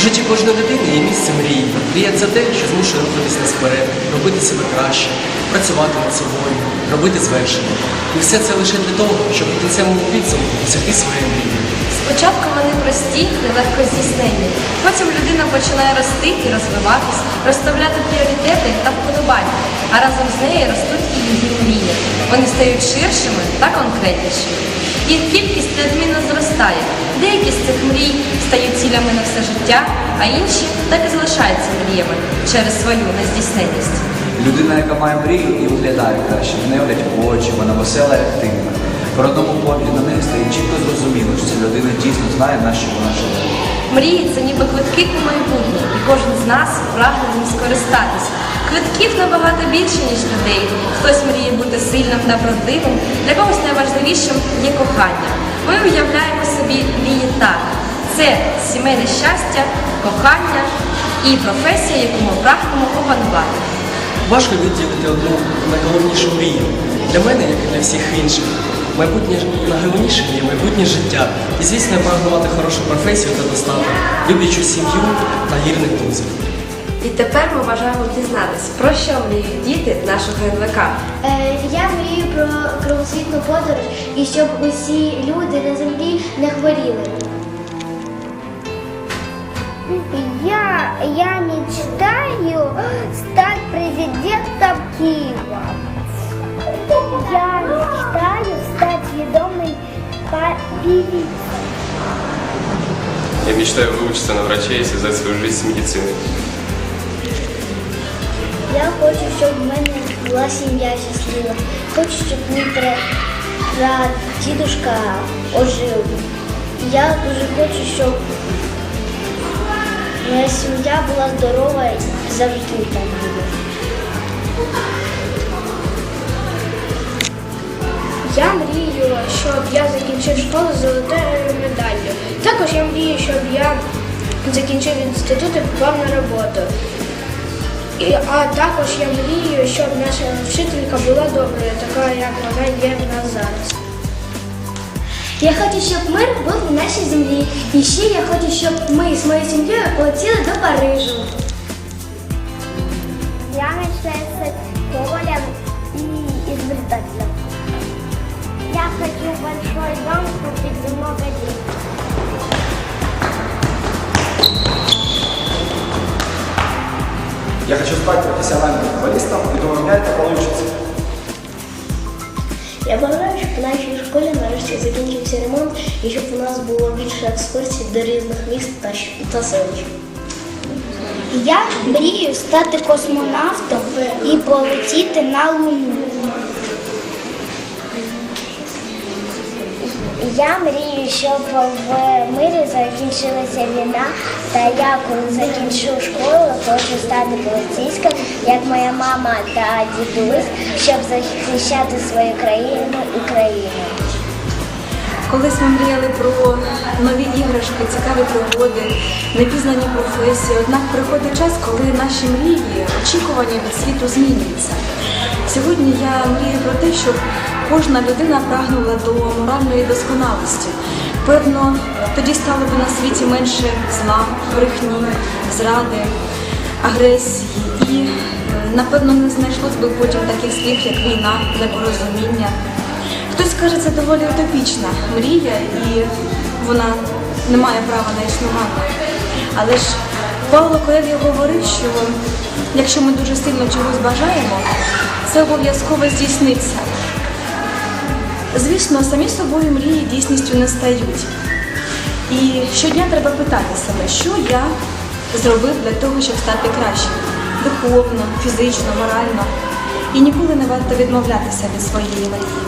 В житті кожної людини є місце мрії. Мрія це те, що змушує рухатись нас вперед, робити себе краще, працювати над собою, робити звершення. І все це лише для того, щоб кінцевому підсумку досягти своєї мрії. Спочатку вони прості, нелегко здійсненні. Потім людина починає рости і розвиватись, розставляти пріоритети та вподобання, а разом з нею ростуть і її мрії. Вони стають ширшими та конкретнішими. Їх кількість неодмінно зростає. Деякі з цих мрій стають цілями на все життя, а інші так і залишаються мріями через свою нездійсненність. Людина, яка має мрію і виглядає краще, в неї очі, вона весела і активна. При одному погляді на неї стає чітко зрозуміло, що знає, на що вона живе. Мрії це ніби квитки у майбутнє, і кожен з нас прагне ним скористатись. Квитків набагато більше, ніж людей. Хтось мріє бути сильним та правдивим, для когось найважливішим є кохання. Ми уявляємо собі мрії так: це сімейне щастя, кохання і професія, яку ми прагнемо опанувати. Важко відділити одну найголовнішу мрію. Для мене, як і для всіх інших, майбутнє найголовніше є майбутнє життя. І звісно, я прагну мати хорошу професію та достаток, люблячу сім'ю та гірних друзів. І тепер ми бажаємо дізнатись, про що мріють діти нашого НВК. Е, Я мрію про кругосвітну подорож і щоб усі люди на землі не хворіли. Я, я мечтаю стать президентом Киева. По- Я мечтаю выучиться на врача и связать свою жизнь с медициной. Я хочу, щоб в мене була сім'я щаслива. Хочу, щоб мій пра, прадідушка ожив. Я дуже хочу, щоб моя сім'я була здорова і завжди там буде. Я мрію, щоб я закінчив школу з золотою медаллю. Також я мрію, щоб я закінчив інститут і попав на роботу. І, а також я мрію, щоб наша вчителька була доброю, така як вона є в нас зараз. Я хочу, щоб мир був на нашій землі. І ще я хочу, щоб ми з моєю сім'єю полетіли до Парижу. Я мечтаю стать королем и изобретателем. Я хочу большой дом купить за много денег. Я хочу стать профессиональным футболистом и думаю, у меня это получится. Я бажаю, щоб в нашій школі нарешті закінчився ремонт і щоб у нас було більше екскурсій до різних міст та, та селищ. Я мрію стати космонавтом і полетіти на Луну. Я мрію, щоб в мирі закінчилася війна, та я коли закінчу школу, хочу стати поліцейським, як моя мама та дідусь, щоб захищати свою країну і країну. Колись ми мріяли про нові іграшки, цікаві пригоди, непізнані професії. Однак приходить час, коли наші мрії, очікування від світу змінюються. Сьогодні я мрію про те, щоб кожна людина прагнула до моральної досконалості. Певно, тоді стало б на світі менше зла, брехні, зради, агресії і, е, напевно, не знайшлось би потім таких слів, як війна, непорозуміння. Хтось каже, це доволі утопічна мрія, і вона не має права на існування. Але ж Павло Коельо говорив, що якщо ми дуже сильно чогось бажаємо, це обов'язково здійсниться. Звісно, самі собою мрії дійсністю не стають. І щодня треба питати себе, що я зробив для того, щоб стати кращим духовно, фізично, морально. І ніколи не варто відмовлятися від своєї мрії.